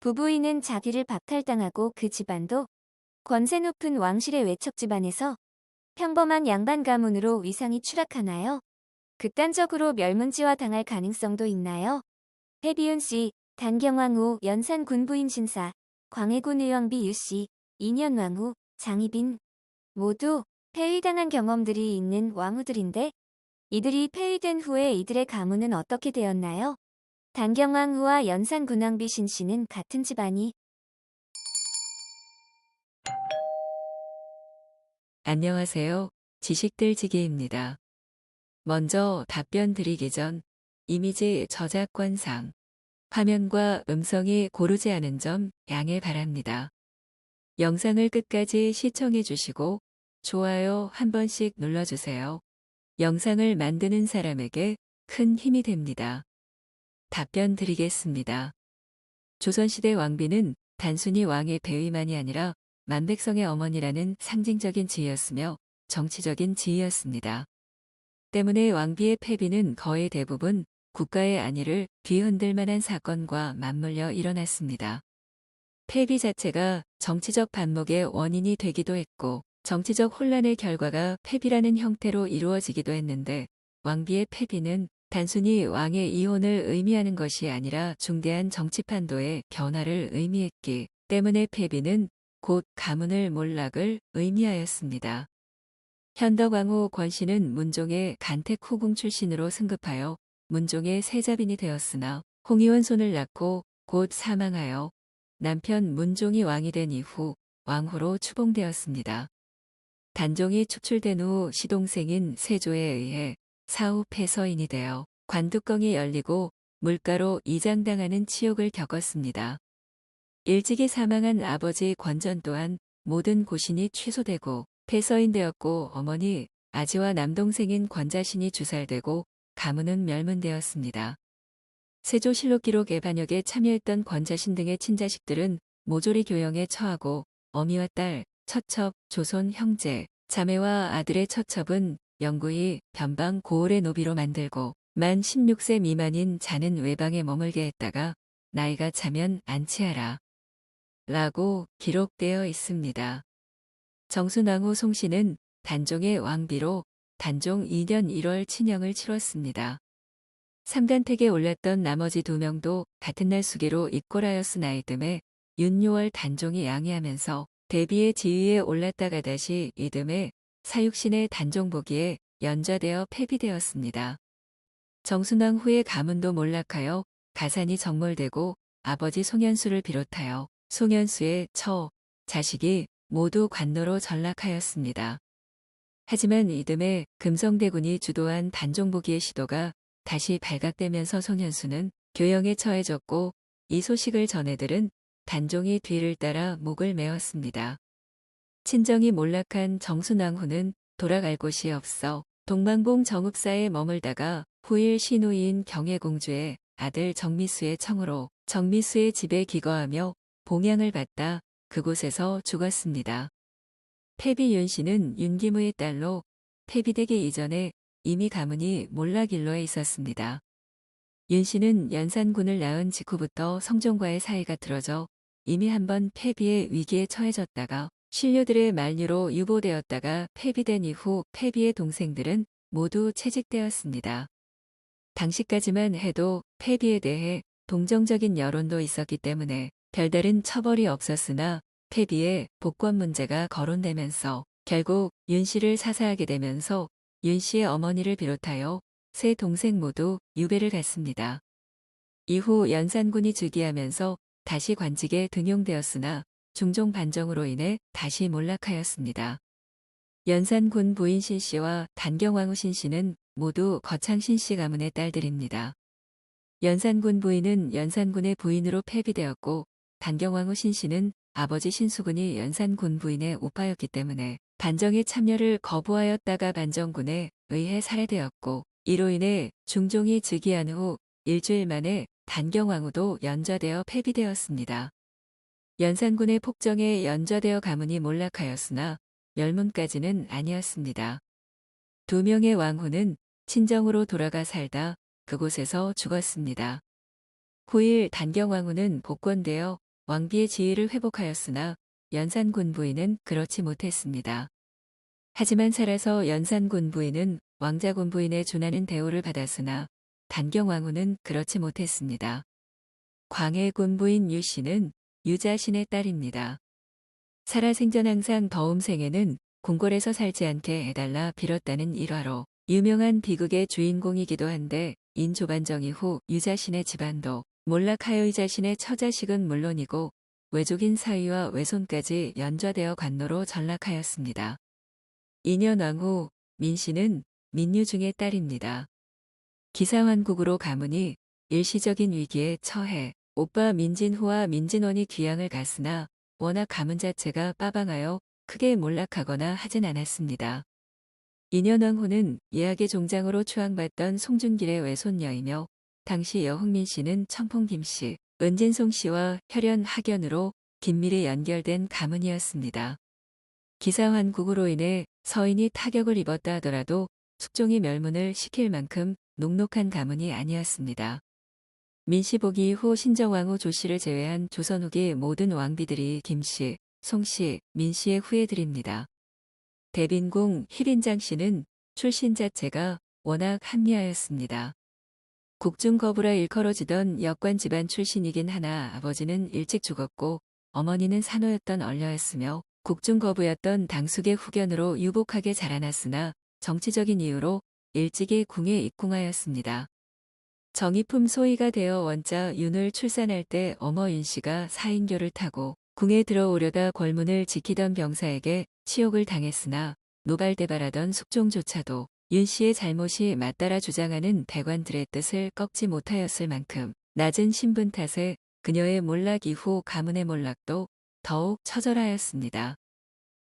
부부인은 자기를 박탈당하고 그 집안도 권세 높은 왕실의 외척 집안에서 평범한 양반 가문으로 위상이 추락하나요? 극단적으로 멸문지화 당할 가능성도 있나요? 해비윤 씨, 단경왕 후, 연산 군부인 신사, 광해군 의왕비 유 씨, 인현왕 후, 장희빈 모두 폐위당한 경험들이 있는 왕후들인데 이들이 폐위된 후에 이들의 가문은 어떻게 되었나요? 단경왕후와 연산군왕비 신씨는 같은 집안이 안녕하세요. 지식들지기입니다. 먼저 답변 드리기 전 이미지 저작권상 화면과 음성이 고르지 않은 점 양해 바랍니다. 영상을 끝까지 시청해 주시고 좋아요 한 번씩 눌러주세요. 영상을 만드는 사람에게 큰 힘이 됩니다. 답변 드리겠습니다. 조선시대 왕비는 단순히 왕의 배위만이 아니라 만백성의 어머니라는 상징적인 지위였으며 정치적인 지위였습니다. 때문에 왕비의 패비는 거의 대부분 국가의 안위를 뒤흔들 만한 사건과 맞물려 일어났습니다. 패비 자체가 정치적 반목의 원인이 되기도 했고 정치적 혼란의 결과가 패비라는 형태로 이루어지기도 했는데 왕비의 패비는 단순히 왕의 이혼을 의미하는 것이 아니라 중대한 정치 판도의 변화를 의미했기 때문에 패비는 곧 가문을 몰락을 의미하였습니다. 현덕왕후 권씨는 문종의 간택 후궁 출신으로 승급하여 문종의 세자빈이 되었으나 홍의원 손을 낳고 곧 사망하여 남편 문종이 왕이 된 이후 왕후로 추봉되었습니다. 단종이 축출된 후 시동생인 세조에 의해 사후 폐서인이 되어 관뚜껑이 열리고 물가로 이장당하는 치욕을 겪었습니다. 일찍이 사망한 아버지 권전 또한 모든 고신이 취소되고 폐서인 되었고 어머니 아지와 남동생인 권자신이 주살되고 가문은 멸문되었습니다. 세조실록 기록의 반역에 참여했던 권자신 등의 친자식들은 모조리 교영에 처하고 어미와 딸, 처첩, 조손, 형제, 자매와 아들의 처첩은 영구히 변방 고을의 노비로 만들고 만 16세 미만인 자는 외방에 머물게 했다가 나이가 차면 안치하라. 라고 기록되어 있습니다. 정순왕후 송씨는 단종의 왕비로 단종 2년 1월 친형을 치렀습니다. 삼간택에 올랐던 나머지 두 명도 같은 날 수기로 입골하였으나 이듬해 윤요월 단종이 양해하면서 대비의 지위에 올랐다가 다시 이듬해 사육신의 단종보기에 연좌되어 폐비되었습니다. 정순왕 후의 가문도 몰락하여 가산이 정몰되고 아버지 송현수를 비롯하여 송현수의 처, 자식이 모두 관노로 전락하였습니다. 하지만 이듬해 금성대군이 주도한 단종보기의 시도가 다시 발각되면서 송현수는 교영에 처해졌고 이 소식을 전해들은 단종이 뒤를 따라 목을 메었습니다. 친정이 몰락한 정순왕후는 돌아갈 곳이 없어 동방봉 정읍사에 머물다가 후일 신우이인 경혜공주의 아들 정미수의 청으로 정미수의 집에 기거하며 봉양을 받다 그곳에서 죽었습니다. 패비윤 씨는 윤기무의 딸로 패비되기 이전에 이미 가문이 몰락일로에 있었습니다. 윤 씨는 연산군을 낳은 직후부터 성종과의 사이가 틀어져 이미 한번 패비의 위기에 처해졌다가 신료들의 만류로 유보되었다가 패비된 이후 패비의 동생들은 모두 채직되었습니다. 당시까지만 해도 패비에 대해 동정적인 여론도 있었기 때문에 별다른 처벌이 없었으나 패비의 복권 문제가 거론되면서 결국 윤 씨를 사사하게 되면서 윤 씨의 어머니를 비롯하여 세 동생 모두 유배를 갔습니다. 이후 연산군이 즉위하면서 다시 관직에 등용되었으나 중종 반정으로 인해 다시 몰락하였습니다. 연산군 부인 신 씨와 단경왕후 신 씨는 모두 거창 신 씨 가문의 딸들입니다. 연산군 부인은 연산군의 부인으로 폐비되었고 단경왕후 신 씨는 아버지 신수군이 연산군 부인의 오빠였기 때문에 반정의 참여를 거부하였다가 반정군에 의해 살해되었고 이로 인해 중종이 즉위한 후 일주일 만에 단경왕후도 연좌되어 폐비되었습니다. 연산군의 폭정에 연좌되어 가문이 몰락하였으나 멸문까지는 아니었습니다. 두 명의 왕후는 친정으로 돌아가 살다 그곳에서 죽었습니다. 9일 단경왕후는 복권되어 왕비의 지위를 회복하였으나 연산군 부인은 그렇지 못했습니다. 하지만 살아서 연산군 부인은 왕자군 부인에 준하는 대우를 받았으나 단경왕후는 그렇지 못했습니다. 광해군 부인 유씨는 유자신의 딸입니다. 살아생전 항상 더움 생에는 궁궐에서 살지 않게 해달라 빌었다는 일화로 유명한 비극의 주인공이기도 한데 인조반정 이후 유자신의 집안도 몰락하여 유자신의 처자식은 물론이고 외족인 사위와 외손까지 연좌되어 관노로 전락하였습니다. 2년 왕후 민씨는 민유중의 딸입니다. 기사환국으로 가문이 일시적인 위기에 처해 오빠 민진후와 민진원이 귀양을 갔으나 워낙 가문 자체가 빠방하여 크게 몰락하거나 하진 않았습니다. 인현왕후는 예약의 종장으로 추앙받던 송중길의 외손녀이며 당시 여흥민 씨는 청풍 김 씨, 은진송 씨와 혈연 학연으로 긴밀히 연결된 가문이었습니다. 기사환국으로 인해 서인이 타격을 입었다 하더라도 숙종이 멸문을 시킬 만큼 녹록한 가문이 아니었습니다. 민씨보기 후 신정왕후 조씨를 제외한 조선 후기 모든 왕비들이 김씨, 송씨, 민씨의 후예들입니다. 대빈궁 희린장 씨는 출신 자체가 워낙 합리하였습니다. 국중 거부라 일컬어지던 역관 집안 출신이긴 하나 아버지는 일찍 죽었고 어머니는 산호였던 얼려였으며 국중 거부였던 당숙의 후견으로 유복하게 자라났으나 정치적인 이유로 일찍이 궁에 입궁하였습니다. 정의품 소위가 되어 원자 윤을 출산할 때 어머 윤 씨가 사인교를 타고 궁에 들어오려다 궐문을 지키던 병사에게 치욕을 당했으나 노발대발하던 숙종조차도 윤 씨의 잘못이 맞따라 주장하는 대관들의 뜻을 꺾지 못하였을 만큼 낮은 신분 탓에 그녀의 몰락 이후 가문의 몰락도 더욱 처절하였습니다.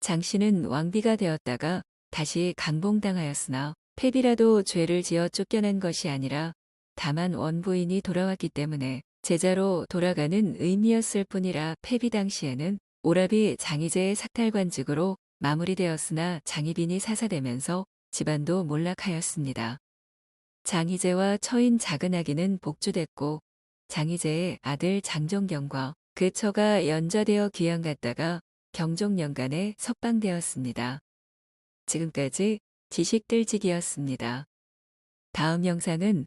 장 씨는 왕비가 되었다가 다시 강봉당하였으나 패비라도 죄를 지어 쫓겨난 것이 아니라 다만 원부인이 돌아왔기 때문에 제자로 돌아가는 의미였을 뿐이라 패비 당시에는 오라비 장희제의 삭탈관직으로 마무리되었으나 장희빈이 사사되면서 집안도 몰락하였습니다. 장희제와 처인 작은아기는 복주됐고 장희제의 아들 장종경과 그 처가 연좌되어 귀양 갔다가 경종년간에 석방되었습니다. 지금까지 지식들지기였습니다. 다음 영상은